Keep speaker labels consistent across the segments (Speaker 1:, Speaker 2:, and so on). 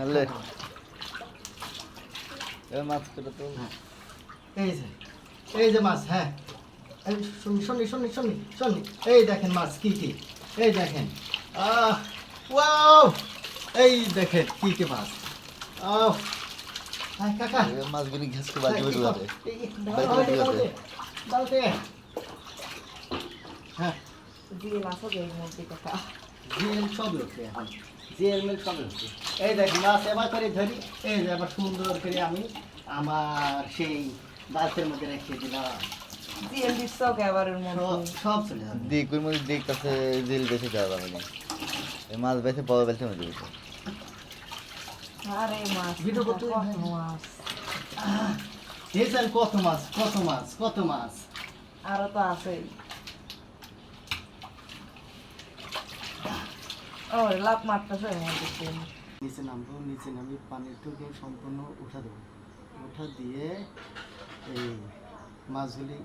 Speaker 1: হলে এবার মাছ কেটে তো
Speaker 2: এই যে এই যে মাছ হ্যাঁ। এই শুনি শুনি শুনি শুনি শুনি। এই দেখেন মাছ কি কি? এই দেখেন। Ah wow! এই দেখেন কি কি মাছ? আহ। কাকা।
Speaker 1: মাছগুলি ঘেসকে বাজি বাজি
Speaker 2: এই, এই,
Speaker 1: বালতি।
Speaker 2: হ্যাঁ
Speaker 3: দিয়ে মাছও দেয় মধ্যে
Speaker 2: হচ্ছে এখন সবই হচ্ছে এই দেখ মাছ এবার করে ধরি। এই যে আবার সুন্দর করে আমি আমার সেই বালতির মধ্যে রেখে দিলাম।
Speaker 3: দিয়ে
Speaker 2: সব চলে যাবে।
Speaker 1: দিকুর মধ্যে দিক কাছে জিল বেশি দেওয়া যাবে না। এই মাছ বেশি বড় বেশি মধ্যে বেশি
Speaker 3: আরে মাছ
Speaker 2: ভিডিও করতে
Speaker 3: কত মাছ।
Speaker 2: কত মাছ কত মাছ কত মাছ।
Speaker 3: আরও তো আছেই। ও লাভ মারতেছে মধ্যে
Speaker 2: নিচে নামবো, নিচে নামি পানিটুকু সম্পূর্ণ উঠা দেবো। উঠা দিয়ে এই মাছগুলি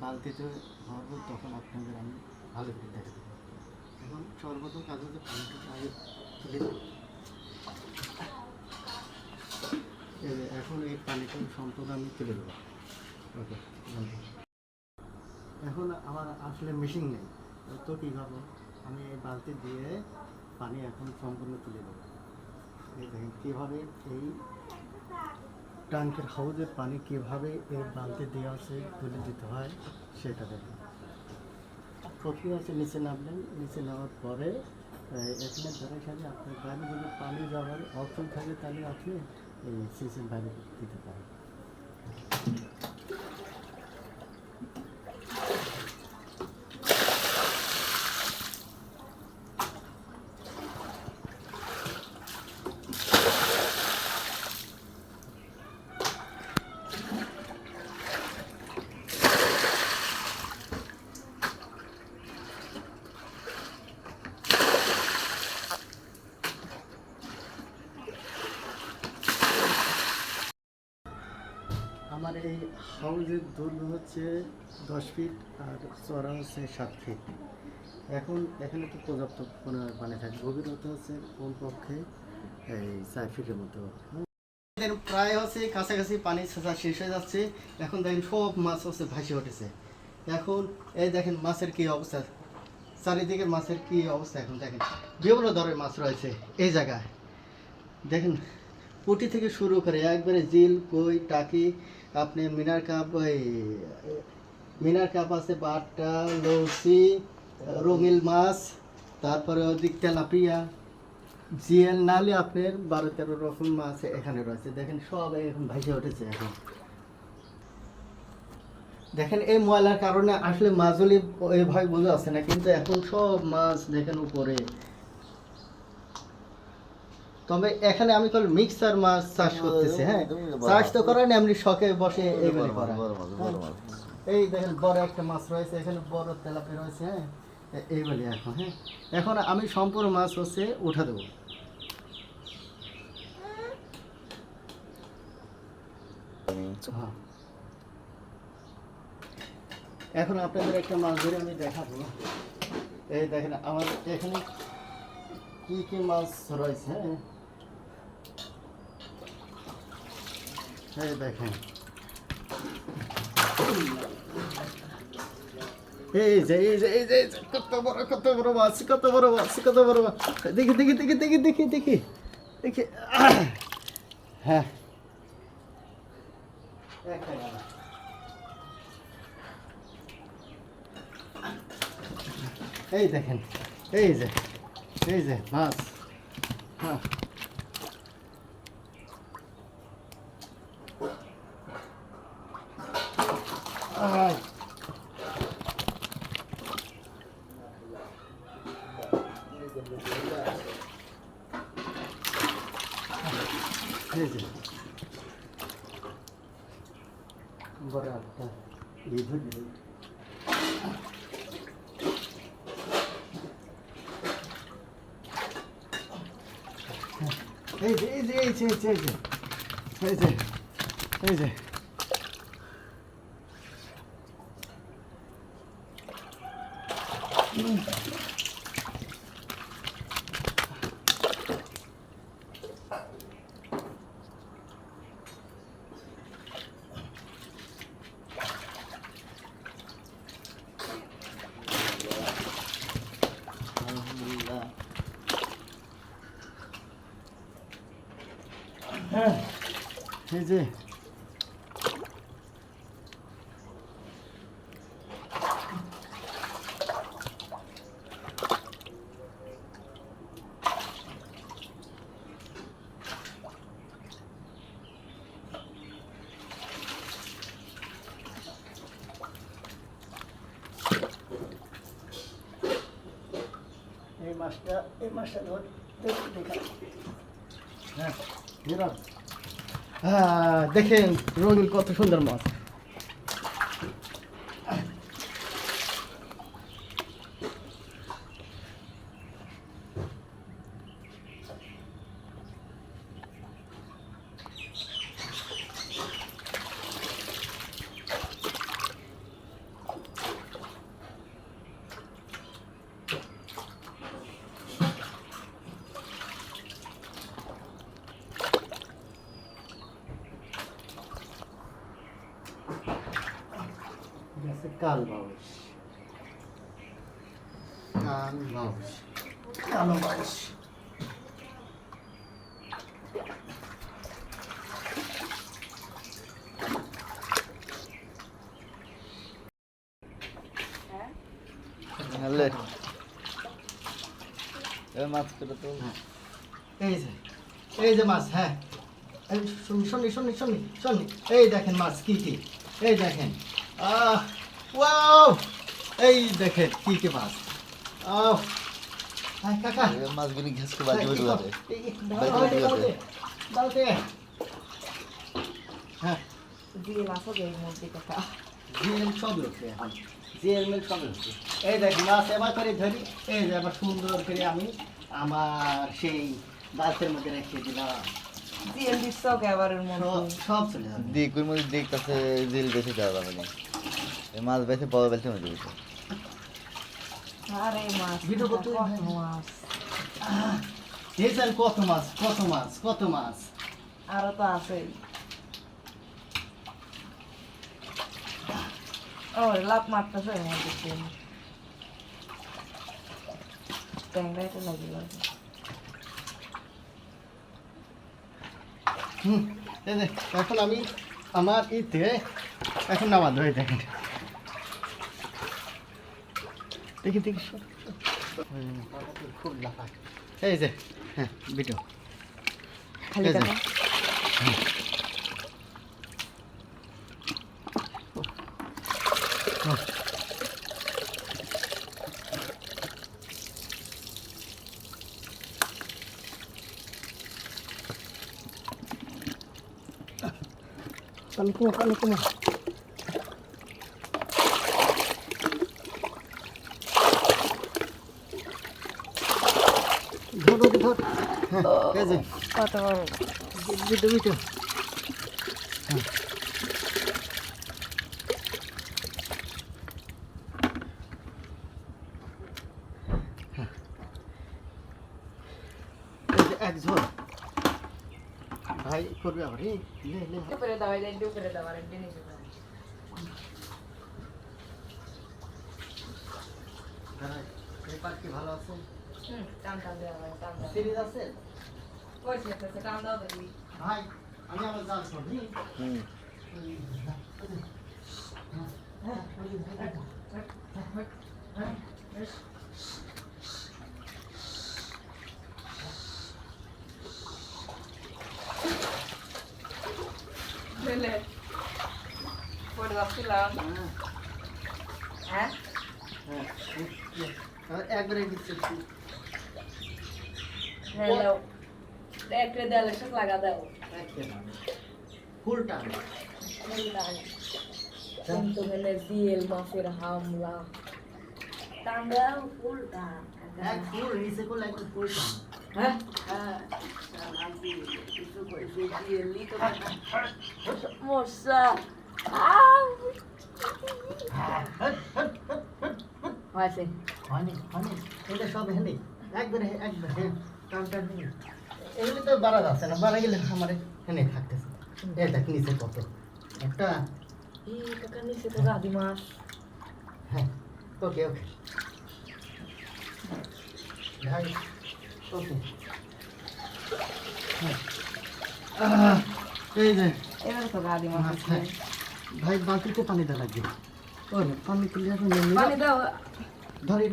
Speaker 2: বালতিতে ভরবো তখন আপনাদের আমি ভালো করে দেখা দেবো। এখন সর্বপ্রথম কাজ হচ্ছে পানিটুকু আগে তুলে দেবো এখন এই পানিটুকু সম্পূর্ণ আমি তুলে দেবো। ওকে এখন আমার আসলে মেশিন নেই। তো কী ভাবো আমি এই বালতি দিয়ে পানি এখন সম্পূর্ণ তুলে দেবো। দেখেন কীভাবে এই ট্যাঙ্কের হাউজের পানি কীভাবে এই বালতি দেওয়া আছে, তুলে দিতে হয়, সেটা দেখুন। প্রথমে আছে, নিচে নামলেন। নিচে নামার পরে এখানে ধরে সাথে আপনার বাইরে যদি পানি যাওয়ার অপশন থাকে, তাহলে আপনি এই সিসের বাইরে দিতে পারেন আমার এই হাউজের দৈর্ঘ্য হচ্ছে দশ ফিট আর চড়া হচ্ছে সাত ফিট। এখন এখানে তো পর্যাপ্ত পানি থাকে। গভীরতা হচ্ছে কোন পক্ষে এই চার ফিটের মতো। প্রায় হচ্ছে কাছাকাছি পানি ছেঁচা শেষ হয়ে যাচ্ছে। এখন দেখেন সব মাছ হচ্ছে ভাসে উঠেছে। এখন এই দেখেন মাছের কি অবস্থা। চারিদিকে মাছের কি অবস্থা এখন দেখেন। বিভিন্ন ধরনের মাছ রয়েছে এই জায়গায়। দেখেন পুঁটি থেকে শুরু করে একবারে জিল, কই, টাকি, আপনি মিনার কাপ, ওই, মিনার কাপ আছে বাটা লৌসি রঙিল মাছ, তারপরে ওদিক তেলাপিয়া জিএল নালে আপনার বারো তেরো রকম মাছ এখানে রয়েছে। দেখেন সব এখন ভাসে উঠেছে এখন। দেখেন এই ময়লার কারণে আসলে মাছগুলি এভাবে বোঝা যাচ্ছে না, কিন্তু এখন সব মাছ দেখেন উপরে। তবে এখানে আমি কল মিক্সার মাছ চাষ করতেছি হ্যাঁ? চাষ তো করেন এমনি শখে বসে করা। এই দেখেন বড় একটা মাছ রয়েছে এখানে বড় তেলাপি রয়েছে হ্যাঁ? এইগুলি এখন হ্যাঁ? এখন আমি সম্পূর্ণ মাছ হচ্ছে উঠা দেবো। হ্যাঁ। এখন আপনাদের একটা মাছ ধরে আমি দেখাবো। এই দেখেন আমার এখানে কি কি মাছ রয়েছে হ্যাঁ? এই দেখেন। এই যে এই যে এই যে কত বড় কত বড় মাছ, কত বড় মাছ, কত বড় মাছ। দেখি দেখি দেখি দেখি দেখি দেখি। দেখি! হ্যাঁ। এই দেখেন, এই যে এই যে, মাছ। হ্যাঁ। আয়। এই যে বড় একটা এই ধরে এই যে এই যে 음. 해지 মাছটা এই মাছটা ধর হ্যাঁ। হ্যাঁ দেখেন রঙিন কত সুন্দর মাছ গেছে কাল বাউস। কাল বাউস। কালো বাউস?
Speaker 1: মাছ কেটে
Speaker 2: এই যে এই যে মাছ হ্যাঁ। শুনি শুনি শুনি শুনি শুনি এই দেখেন মাছ কি কি। এই দেখেন। আহ ওয়াও এই দেখেন কি কি মাছ? আহ! কাকা।
Speaker 1: মাছগুলি ঘেসকে বাজি বাজি
Speaker 2: দাও। হ্যাঁ।
Speaker 3: জিএল আছে যে মধ্যে কথা
Speaker 2: জিএল সব লোকে জিএল মিল সব লোকে এই দেখ মাছ এবার করে ধরি। এই যে আবার সুন্দর করে আমি আমার সেই গাছের মধ্যে রেখে দিলাম।
Speaker 3: জিএল এবারের
Speaker 2: সব
Speaker 3: মধ্যে।
Speaker 2: সব চলে যাবে।
Speaker 1: ওই মধ্যে দিক কাছে দিল বেশি যাবে না। এই মাছ বেশি বড় বেলতে মধ্যে বেশি
Speaker 3: আরে মাছ
Speaker 2: ভিডিও করতে
Speaker 3: কত
Speaker 2: হয়।
Speaker 3: মাছ
Speaker 2: আহ, এই স্যার কত মাছ কত মাছ কত মাছ
Speaker 3: আরও তো আছেই ও লাভ মারতেছে এর মধ্যে জিএল ট্যাংরাইতে লাগিল
Speaker 2: হুম এই যে, এখন আমি আমার ইতে এখন নামা ধরে দেখেন দেখি দেখি সর, সর। হুম, খুব লাফায় এই যে হ্যাঁ ভিডিও
Speaker 3: খালি
Speaker 2: এই যে।
Speaker 3: টাকা
Speaker 2: পানি কমা পানি কমা ধর ধর ধর হ্যাঁ এই যে
Speaker 3: কত বড়?
Speaker 2: ভিডিও এক ঝোল। ভাই করবে আবার
Speaker 3: উপরে দাও এটা উপরে দাও আর একটু নিচে দাও
Speaker 2: দাঁড়াই এই পার্ক কি ভালো আছে
Speaker 3: হুম টান টান দেওয়া টান
Speaker 2: সিরিজ আছে? ভাই আমি আবার জাল করবি
Speaker 1: হুম
Speaker 3: হ্যাঁ
Speaker 2: একবারে দিচ্ছে
Speaker 3: হ্যালো একটা দেয়ালে সাথে লাগা দাও।
Speaker 2: ফুল টান
Speaker 3: কিন্তু মেলে জিএল মাফের হামলা। দাও উল্টা
Speaker 2: এক ফুল নিচে করলে একটু ফুল টান
Speaker 3: হ্যাঁ? মশা। হয়েছে।
Speaker 2: হয়নি হয়নি। এটা সব হেনে। একবারে একবার হ্যাঁ টান হেনে। এগুলি তো বাড়া যাচ্ছে না বাড়া গেলে আমার এনে থাকতেছে। এ দেখ নিচে কত? একটা?
Speaker 3: নিচে তো
Speaker 2: হ্যাঁ ওকে ওকে। ভাই ওকে। হ্যাঁ। এই
Speaker 3: তো রাধি মাছ
Speaker 2: আচ্ছা। ভাই বালতিতে পানি দেওয়া লাগবে। পানি তুলে
Speaker 3: পানি দাও।
Speaker 2: ধরে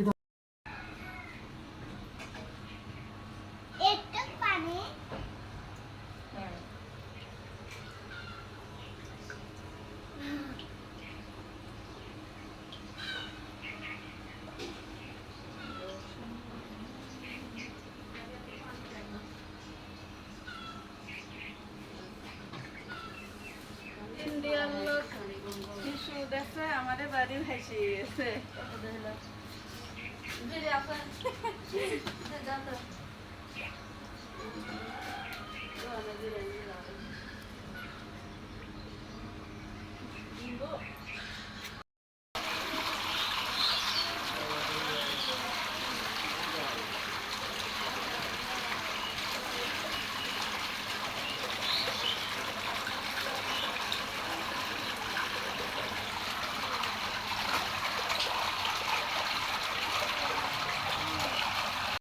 Speaker 4: দুনিয়ার লোক শিশু দেখছে